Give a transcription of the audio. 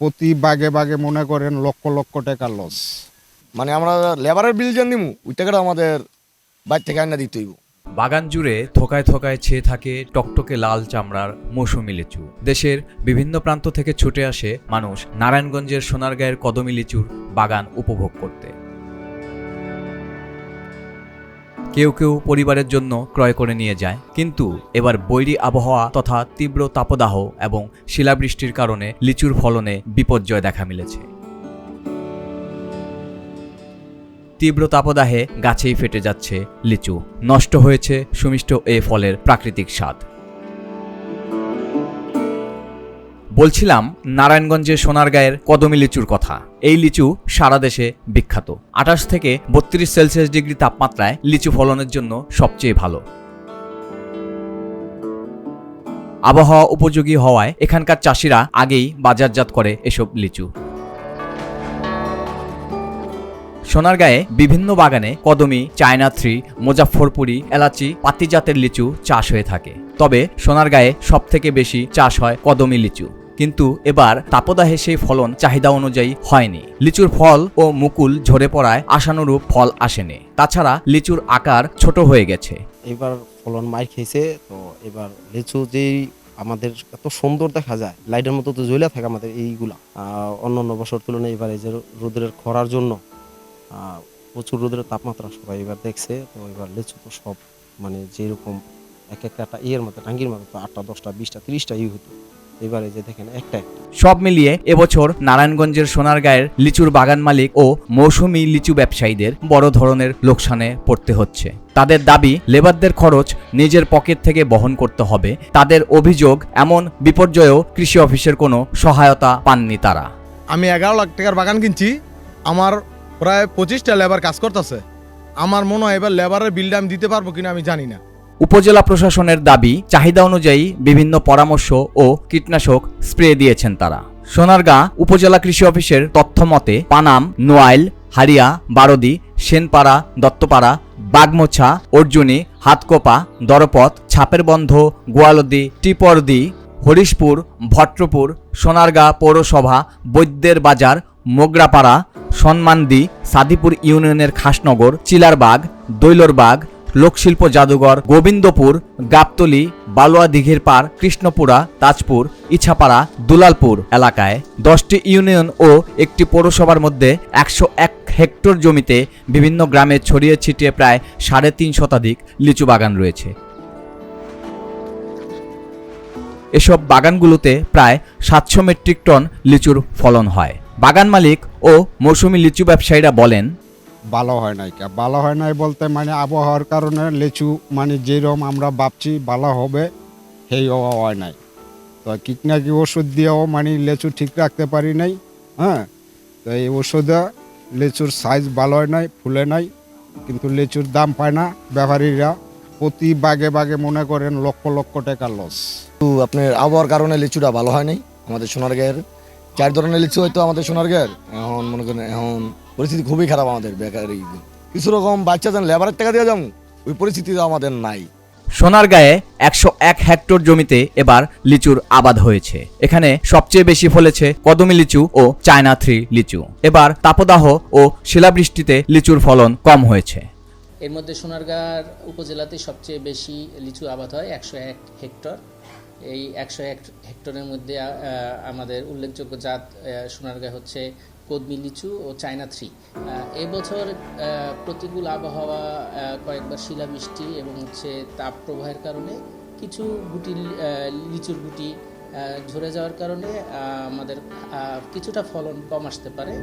প্রতি বাগে বাগে মনে করেন লক্ষ লক্ষ টাকা লস মানে আমরা লেবারের বিল যেন দিমু ওই টাকাটা আমাদের বাইর থেকে আনা দিতে হইব। বাগান জুড়ে থোকায় থোকায় ছেয়ে থাকে টকটকে লাল চামড়ার মৌসুমি লিচু। দেশের বিভিন্ন প্রান্ত থেকে ছুটে আসে মানুষ নারায়ণগঞ্জের সোনারগাঁয়ের কদমি লিচুর বাগান উপভোগ করতে। কেউ কেউ পরিবারের জন্য ক্রয় করে নিয়ে যায়। কিন্তু এবার বৈরী আবহাওয়া তথা তীব্র তাপদাহ এবং শিলাবৃষ্টির কারণে লিচুর ফলনে বিপর্যয় দেখা মিলেছে। তীব্র তাপদাহে গাছেই ফেটে যাচ্ছে লিচু। নষ্ট হয়েছে সুমিষ্ট এ ফলের প্রাকৃতিক স্বাদ। বলছিলাম নারায়ণগঞ্জের সোনারগাঁয়ের কদমি লিচুর কথা। এই লিচু সারা দেশে বিখ্যাত। আঠাশ থেকে বত্রিশ সেলসিয়াস ডিগ্রি তাপমাত্রায় লিচু ফলনের জন্য সবচেয়ে ভালো। আবহাওয়া উপযোগী হওয়ায় এখানকার চাষিরা আগেই বাজারজাত করে এসব লিচু। সোনারগাঁয়ে বিভিন্ন বাগানে কদমি, চায়না থ্রি মুজাফরপুরি এলাচি, পাতিজাতের লিচু চাষ হয়ে থাকে। তবে সোনারগাঁয়ে সব থেকে বেশি চাষ হয় কদমি লিচু। কিন্তু এবার তাপদাহে সেই ফলন চাহিদা অনুযায়ী হয়নি। লিচুর ফল ও মুকুল ঝরে পড়ায় আশানুরূপ ফল আসেনি। তাছাড়া লিচুর আকার ছোট হয়ে গেছে। এবার ফলন মার খেয়েছে, তো এবার লিচু যেই আমাদের এত সুন্দর দেখা যায়, লাইটের মতো তো জ্বলে থাকে আমাদের এইগুলা। অন্য অন্য বছর তুলনায় এবার এই যে রোদের খরার জন্য প্রচুর রোদের তাপমাত্রা সবাই এবার দেখছে, তো এবার লিচু তো সব মানে যেরকম এক একটা ইয়ের মতো টাঙ্গির মতো আটটা, দশটা, বিশটা, তিরিশটা ইয়ে হতো। এবারে যে দেখেন একটা একটা সব মিলিয়ে এবছর নারায়ণগঞ্জের সোনারগাঁয়ের লিচুর বাগান মালিক ও মৌসুমি লিচু ব্যবসায়ীদের বড় ধরনের লোকসানে পড়তে হচ্ছে। তাদের দাবি লেবারদের খরচ নিজের পকেট থেকে বহন করতে হবে। তাদের অভিযোগ এমন বিপর্যয়েও কৃষি অফিসের কোনো সহায়তা পাননি তারা। আমি এগারো লাখ টাকার বাগান কিনছি আমার প্রায় পঁচিশটা লেবার কাজ করতেছে। আমার মনে হয় এবার লেবারের বিলটা আমি দিতে পারব কিনা আমি জানি না। উপজেলা প্রশাসনের দাবি, চাহিদা অনুযায়ী বিভিন্ন পরামর্শ ও কীটনাশক স্প্রে দিয়েছেন তারা। সোনারগাঁ উপজেলা কৃষি অফিসের তথ্য মতে, পানাম, নোয়াইল, হারিয়া, বারদি, সেনপাড়া, দত্তপাড়া, বাগমোছা, অর্জুনী, হাতকোপা, দরপথ ছাপের বন্ধ গোয়ালদি, টিপরদি, হরিশপুর, ভট্টপুর, সোনারগাঁ পৌরসভা, বৈদ্যের বাজার, মোগরাপাড়া, সন্মানদি, সাদিপুর ইউনিয়নের খাসনগর, চিলারবাগ, দৈলরবাগ লোকশিল্প জাদুঘর, গোবিন্দপুর, গাবতলি বালুয়া দিঘির পাড় কৃষ্ণপুরা, তাজপুর, ইছাপাড়া, দুলালপুর এলাকায়। দশটি ইউনিয়ন ও একটি পৌরসভার মধ্যে একশো এক হেক্টর জমিতে বিভিন্ন গ্রামে ছড়িয়ে ছিটিয়ে প্রায় সাড়ে তিন শতাধিক লিচু বাগান রয়েছে। এসব বাগানগুলোতে প্রায় সাতশো মেট্রিক টন লিচুর ফলন হয়। বাগান মালিক ও মৌসুমি লিচু ব্যবসায়ীরা বলেন ভালো হয় নাই ভালো হয় নাই বলতে মানে আবহাওয়ার কারণে লিচু মানে যেরকম আমরা ভাবছি ভালো হবে, সেই হওয়া হয় নাই। তো কীটনাশক ওষুধ দিয়েও মানে লিচু ঠিক রাখতে পারি নাই হ্যাঁ? তো এই ওষুধে লিচুর সাইজ ভালো হয় নাই, ফুলে নাই, কিন্তু লিচুর দাম পায় না ব্যাপারীরা প্রতি বাগে বাগে মনে করেন লক্ষ লক্ষ টাকা লস তো আপনার আবহাওয়ার কারণে লিচুটা ভালো হয় নাই? আমাদের সোনার সোনারগাঁয়ের, চার ধরনের লিচু হয়তো আমাদের সোনার সোনারগাঁয়ের। এখন মনে করেন এখন পরিস্থিতি খুবই খারাপ আমাদের বেকারি কিছু রকম বাচ্চা যেন লেবারের টাকা দিয়ে যাব ওই পরিস্থিতি তো আমাদের নাই। সোনারগাঁয়ে একশো এক হেক্টর জমিতে এবার লিচুর আবাদ হয়েছে। এখানে সবচেয়ে বেশি ফলেছে কদমি লিচু ও চায়না থ্রি লিচু। এবার তাপদাহ ও শিলাবৃষ্টিতে লিচুর ফলন কম হয়েছে। এর মধ্যে সোনারগাঁর উপজেলাতে সবচেয়ে বেশি লিচু আবাদ হয় একশো এক হেক্টর। এই একশো এক হেক্টরের মধ্যে আমাদের উল্লেখযোগ্য জাত সোনারগাঁ হচ্ছে কদমি লিচু ও চায়না থ্রি। এবছর প্রতিকূল আবহাওয়া কয়েকবার শিলাবৃষ্টি এবং হচ্ছে তাপ প্রবাহের কারণে কিছু গুটি লিচুর গুটি ঝরে যাওয়ার কারণে আমাদের কিছুটা ফলন কম আসতে পারে।